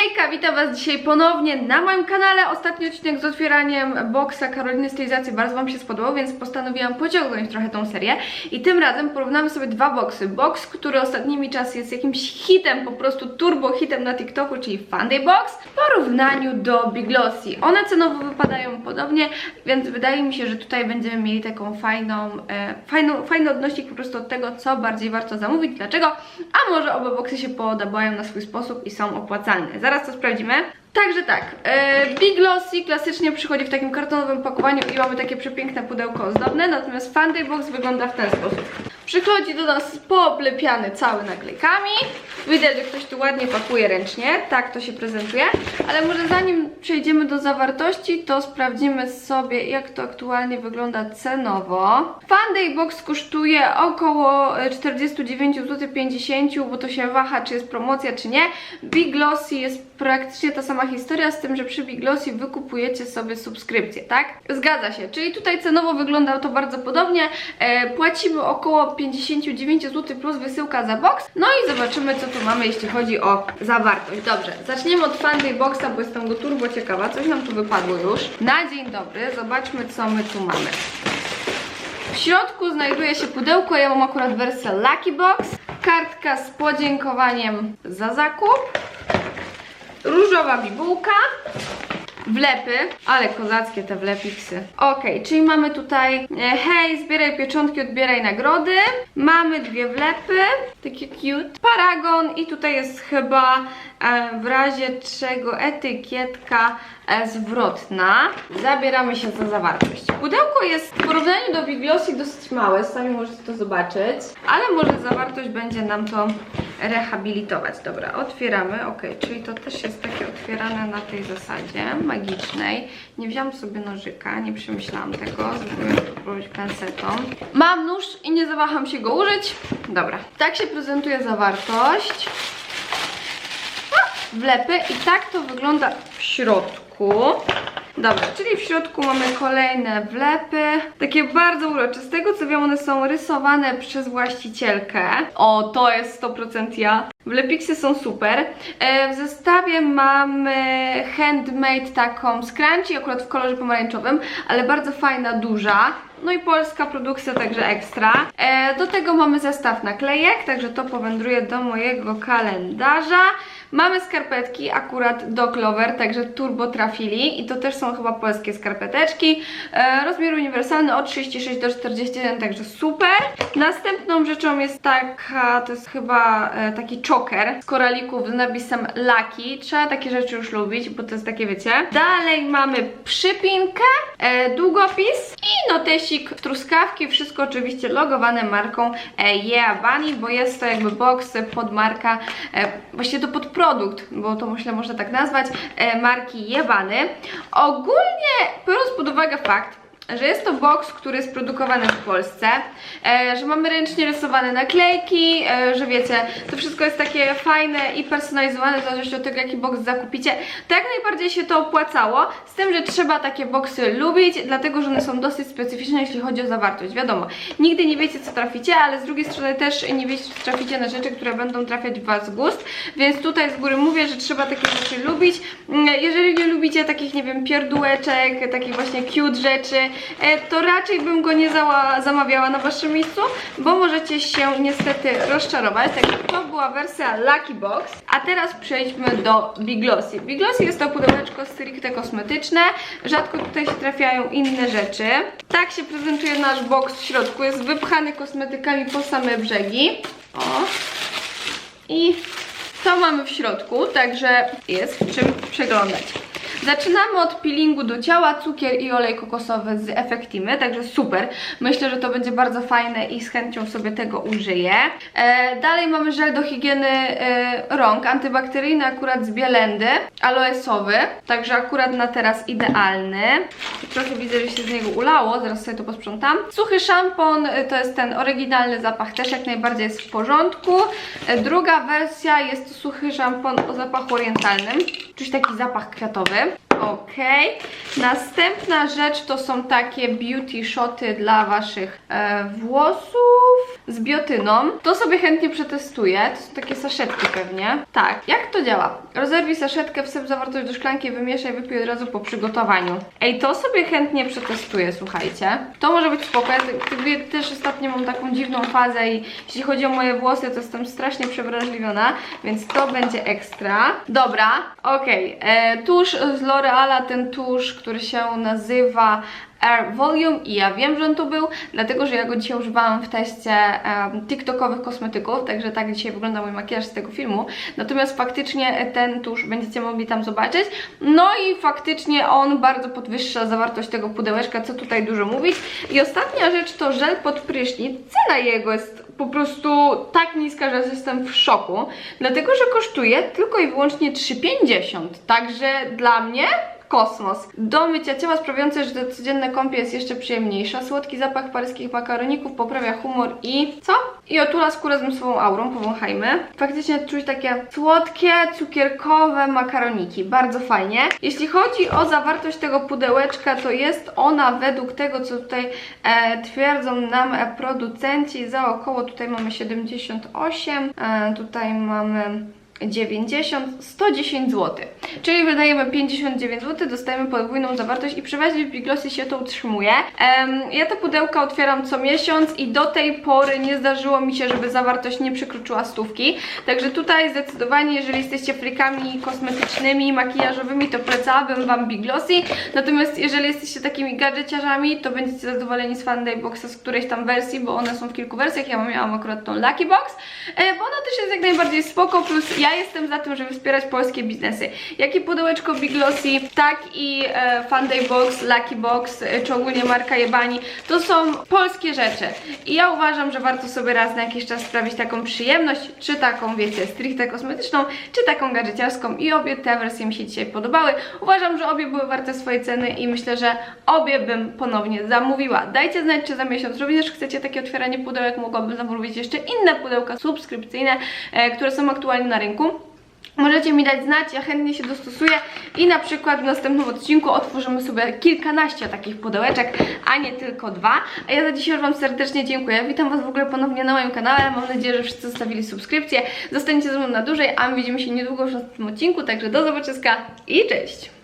Hejka, witam Was dzisiaj ponownie na moim kanale. Ostatni odcinek z otwieraniem boxa Karoliny Stylizacji bardzo Wam się spodobał, więc postanowiłam pociągnąć trochę tą serię. I tym razem porównamy sobie dwa boxy. Box, który ostatnimi czasy jest jakimś hitem, po prostu turbo hitem na TikToku, czyli Funday Box, w porównaniu do Big Glossy. One cenowo wypadają podobnie, więc wydaje mi się, że tutaj będziemy mieli taką fajną, e, fajną, fajny odnośnik po prostu od tego, co bardziej warto zamówić, dlaczego, a może oba boxy się podobają na swój sposób i są opłacalne. Zaraz to sprawdzimy. Także tak, e, Big Glossy klasycznie przychodzi w takim kartonowym pakowaniu i mamy takie przepiękne pudełko ozdobne, natomiast Funday Box wygląda w ten sposób. Przychodzi do nas pooblepiany cały naklejkami. Widać, że ktoś tu ładnie pakuje ręcznie, tak to się prezentuje. Ale może zanim przejdziemy do zawartości, to sprawdzimy sobie, jak to aktualnie wygląda cenowo. Funday Box kosztuje około e, 49,50 zł, bo to się waha, czy jest promocja, czy nie. Big Glossy jest praktycznie ta sama historia, z tym, że przy Big Glossy wykupujecie sobie subskrypcję, tak? Zgadza się, czyli tutaj cenowo wygląda to bardzo podobnie. E, płacimy około 59 zł plus wysyłka za box. No i zobaczymy, co tu mamy, jeśli chodzi o zawartość. Dobrze, zaczniemy od Funday Boxa, bo jestem go turbo ciekawa. Coś nam tu wypadło już. Na dzień dobry, zobaczmy, co my tu mamy. W środku znajduje się pudełko, ja mam akurat wersję Lucky Box, kartka z podziękowaniem za zakup, różowa bibułka, wlepy, ale kozackie te wlepiksy. Ok, czyli mamy tutaj e, hej, zbieraj pieczątki, odbieraj nagrody, mamy dwie wlepy, takie cute, paragon i tutaj jest chyba e, w razie czego etykietka e, zwrotna. Zabieramy się za zawartość. Pudełko jest w porównaniu do Big Glossy dosyć małe, sami możecie to zobaczyć, ale może zawartość będzie nam to rehabilitować. Dobra, otwieramy, ok, czyli to też jest takie otwierane na tej zasadzie magicznej. Nie wziąłam sobie nożyka, nie przemyślałam tego, spróbuję to próbować pensetą. Mam nóż i nie zawaham się go użyć. Dobra, tak się prezentuje zawartość wlepy i tak to wygląda w środku. Dobra, czyli w środku mamy kolejne wlepy, takie bardzo urocze. Z tego co wiem, one są rysowane przez właścicielkę. O, to jest 100% ja. Wlepiksy są super. E, w zestawie mamy handmade taką scrunchie, akurat w kolorze pomarańczowym, ale bardzo fajna, duża. No i polska produkcja, także ekstra. E, do tego mamy zestaw naklejek, także to powędruje do mojego kalendarza. Mamy skarpetki akurat do Clover, także turbo trafili i to też są chyba polskie skarpeteczki. E, rozmiar uniwersalny od 36 do 41, także super. Następną rzeczą jest taka, to jest chyba e, taki choker z koralików z napisem Lucky. Trzeba takie rzeczy już lubić, bo to jest takie, wiecie. Dalej mamy przypinkę, e, długopis i notesik w truskawki. Wszystko oczywiście logowane marką e, Yeah Bunny, bo jest to jakby box pod marka, e, właściwie to pod produkt, bo to myślę można tak nazwać, e, marki Jebany. Ogólnie biorąc pod uwagę fakt, że jest to box, który jest produkowany w Polsce, e, że mamy ręcznie rysowane naklejki, e, że wiecie, to wszystko jest takie fajne i personalizowane w zależności od tego, jaki box zakupicie. To jak najbardziej się to opłacało, z tym, że trzeba takie boxy lubić, dlatego, że one są dosyć specyficzne, jeśli chodzi o zawartość. Wiadomo, nigdy nie wiecie, co traficie, ale z drugiej strony też nie wiecie, czy traficie na rzeczy, które będą trafiać w Was gust, więc tutaj z góry mówię, że trzeba takie rzeczy lubić. Mm, Jeżeli lubicie takich, nie wiem, pierdółeczek, takich właśnie cute rzeczy, e, to raczej bym go nie zamawiała na waszym miejscu, bo możecie się niestety rozczarować. Także to była wersja Lucky Box. A teraz przejdźmy do Big Glossy. Big jest to pudełeczko stricte kosmetyczne. Rzadko tutaj się trafiają inne rzeczy. Tak się prezentuje nasz box w środku. Jest wypchany kosmetykami po same brzegi. O. I to mamy w środku, także jest w czym przeglądać. Zaczynamy od peelingu do ciała, cukier i olej kokosowy z Effectimy, także super. Myślę, że to będzie bardzo fajne i z chęcią sobie tego użyję. E, dalej mamy żel do higieny e, rąk, antybakteryjny akurat z Bielendy, aloesowy, także akurat na teraz idealny. Trochę widzę, że się z niego ulało, zaraz sobie to posprzątam. Suchy szampon, e, to jest ten oryginalny zapach, też jak najbardziej jest w porządku. E, druga wersja jest suchy szampon o zapachu orientalnym, czyli taki zapach kwiatowy. Okej. Następna rzecz to są takie beauty shoty dla waszych e, włosów z biotyną. To sobie chętnie przetestuję. To są takie saszetki pewnie. Tak, jak to działa? Rozerwij saszetkę, wsyp zawartość do szklanki, wymieszaj, wypij od razu po przygotowaniu. Ej, to sobie chętnie przetestuję, słuchajcie. To może być spoko. Ja te- te- też ostatnio mam taką dziwną fazę i jeśli chodzi o moje włosy, to jestem strasznie przewrażliwiona, więc to będzie ekstra. Dobra, okej. E, Tusz z L'Oreala, ten tusz, który się nazywa Air Volume i ja wiem, że on tu był, dlatego że ja go dzisiaj używałam w teście em, TikTokowych kosmetyków, także tak dzisiaj wygląda mój makijaż z tego filmu. Natomiast faktycznie ten tusz będziecie mogli tam zobaczyć. No i faktycznie on bardzo podwyższa zawartość tego pudełeczka, co tutaj dużo mówić. I ostatnia rzecz to żel pod prysznic. Cena jego jest po prostu tak niska, że jestem w szoku, dlatego że kosztuje tylko i wyłącznie 3,50. Także dla mnie kosmos. Do mycia ciała sprawiające, że to codzienne kąpie jest jeszcze przyjemniejsza. Słodki zapach paryskich makaroników poprawia humor i co? I otula skórę zmysłową aurą, powąchajmy. Faktycznie czuć takie słodkie, cukierkowe makaroniki. Bardzo fajnie. Jeśli chodzi o zawartość tego pudełeczka, to jest ona według tego, co tutaj e, twierdzą nam e, producenci za około, tutaj mamy 78, e, tutaj mamy 90, 110 zł. Czyli wydajemy 59 zł, dostajemy podwójną zawartość i przeważnie w Biglossy się to utrzymuje. Em, ja te pudełka otwieram co miesiąc i do tej pory nie zdarzyło mi się, żeby zawartość nie przekroczyła stówki. Także tutaj zdecydowanie, jeżeli jesteście frikami kosmetycznymi, makijażowymi, to polecałabym Wam Biglossy. Natomiast jeżeli jesteście takimi gadżeciarzami, to będziecie zadowoleni z Funday Boxa z którejś tam wersji, bo one są w kilku wersjach. Ja miałam akurat tą Lucky Box, e, bo ona też jest jak najbardziej spoko, plus ja jestem za tym, żeby wspierać polskie biznesy. Jak i pudełeczko Big Glossy, tak i e, Funday Box, Lucky Box, e, czy ogólnie marka Jebani, to są polskie rzeczy. I ja uważam, że warto sobie raz na jakiś czas sprawić taką przyjemność, czy taką, wiecie, stricte kosmetyczną, czy taką gadżeciarską i obie te wersje mi się dzisiaj podobały. Uważam, że obie były warte swojej ceny i myślę, że obie bym ponownie zamówiła. Dajcie znać, czy za miesiąc również chcecie takie otwieranie pudełek, mogłabym zamówić jeszcze inne pudełka subskrypcyjne, e, które są aktualnie na rynku. Możecie mi dać znać, ja chętnie się dostosuję i na przykład w następnym odcinku otworzymy sobie kilkanaście takich pudełeczek, a nie tylko dwa. A ja za dzisiaj już Wam serdecznie dziękuję. Witam Was w ogóle ponownie na moim kanale. Mam nadzieję, że wszyscy zostawili subskrypcję. Zostaniecie ze mną na dłużej, a my widzimy się niedługo już w następnym odcinku. Także do zobaczyska i cześć!